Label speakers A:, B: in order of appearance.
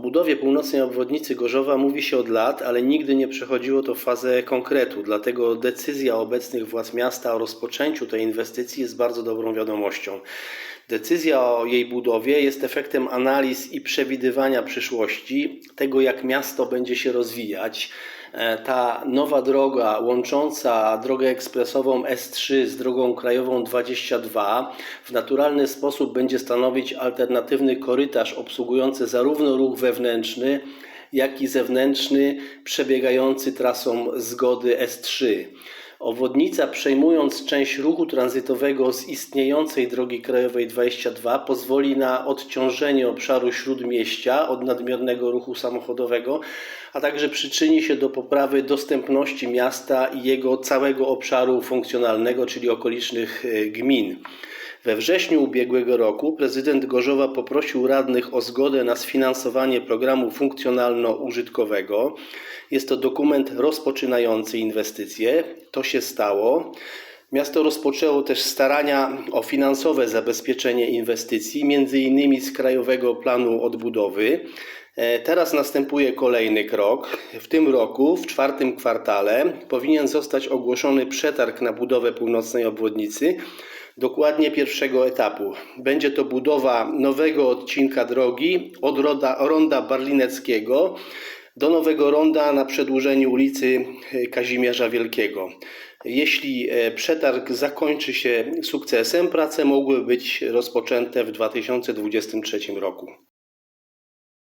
A: budowie północnej obwodnicy Gorzowa mówi się od lat, ale nigdy nie przechodziło to w fazę konkretu. Dlatego decyzja obecnych władz miasta o rozpoczęciu tej inwestycji jest bardzo dobrą wiadomością. Decyzja o jej budowie jest efektem analiz i przewidywania przyszłości, tego jak miasto będzie się rozwijać. E, Ta nowa droga łącząca drogę ekspresową S3 z drogą krajową 22 w naturalny sposób będzie stanowić alternatywny korytarz obsługujący zarówno ruch wewnętrzny, jak i zewnętrzny przebiegający trasą zgody S3. Obwodnica przejmując część ruchu tranzytowego z istniejącej drogi krajowej 22 pozwoli na odciążenie obszaru śródmieścia od nadmiernego ruchu samochodowego, a także przyczyni się do poprawy dostępności miasta i jego całego obszaru funkcjonalnego, czyli okolicznych e, gmin. We wrześniu ubiegłego roku prezydent Gorzowa poprosił radnych o zgodę na sfinansowanie programu funkcjonalno-użytkowego. Jest to dokument rozpoczynający inwestycje. To się stało. Miasto rozpoczęło też starania o finansowe zabezpieczenie inwestycji, między innymi z Krajowego Planu Odbudowy. E, Teraz następuje kolejny krok. W tym roku, w czwartym kwartale, powinien zostać ogłoszony przetarg na budowę północnej obwodnicy, dokładnie pierwszego etapu. Będzie to budowa nowego odcinka drogi od ronda, ronda Barlineckiego do nowego ronda na przedłużeniu ulicy e, Kazimierza Wielkiego. Jeśli e, przetarg zakończy się sukcesem, prace mogły być rozpoczęte w 2023 roku.